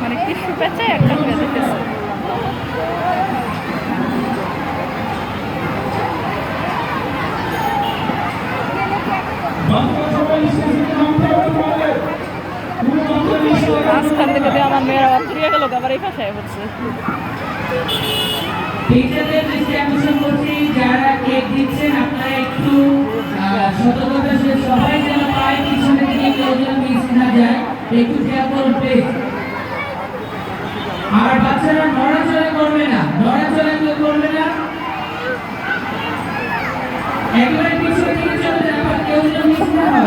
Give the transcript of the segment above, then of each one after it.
মানে টিস্যু পেঁচে একটা করে দিতেছে মাঝখান থেকে আমার মেয়েরা ফিরিয়ে গেল আবার এই হচ্ছে। টিচারদের দৃষ্টি আকর্ষণ করছি, যারা কেক দিচ্ছেন, আপনারা একটু সতর্কতার সবাই যেন পায় পিছনে থেকে কেউ যেন মিস না যায়। একটু খেয়াল করুন প্লিজ আর বাচ্চারা নড়াচড়া করবে না, নড়াচড়া কেউ করবে না। একেবারে পিছনে থেকে চলে যাবে কেউ যেন মিস না হয়।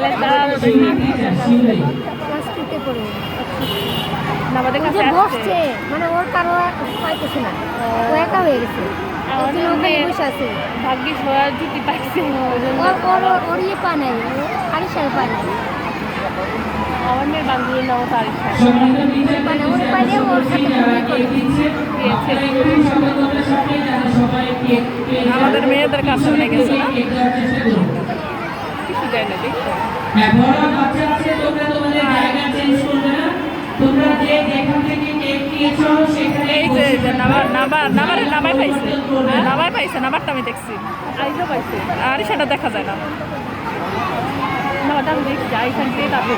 তাহলে তারা পড়ে আমাদের কাছে বসছে মানে ওর কারও পাইতেছে না। ও একা হয়ে গেছে। ভাগ্যিস ওরা পাইছে ইয়ে পা নাই। পা নাই। আমার মেয়ের বান্ধবীর নামও মানে ওর পাইলে ওর সাথে। আমাদের মেয়েদের কাছে অনেক গেছে না কেক দেওয়ার চেষ্টা করুন কিছু দেয় না হ্যাঁ বড় বাচ্চা আছে তোমরা তোমাদের জায়গা চেঞ্জ করবে না। তোমরা যে যেখান থেকে কেক নিয়েছো সেখানে এই যে নাবার নাবার নাবারে নাবাই পাইছে। হ্যাঁ, নাবাই পাইছে নাবারটা আমি দেখছি। আইসা পাইছে। আর সেটা দেখা যায় না। নাবারটা আমি দেখছি আইসান দিয়ে তারপর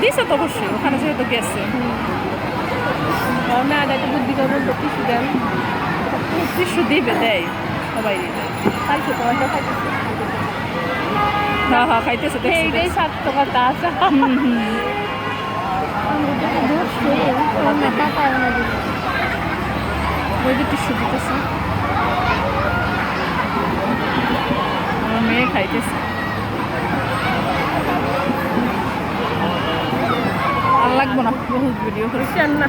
দিছে তো অবশ্যই ওখানে যেহেতু গেছে না একটা বুদ্ধি করব তো টিসু দেন টিসু দিবে দেয় সবাই। দিবে খাইছে তো খাইতেছে হ্যাঁ হ্যাঁ খাইতেছে এইটাই সার্থকতা আছে টিস্যু দিতেছে মেয়ে খাইতেছে আর লাগবো না বহুত ভিডিও আর না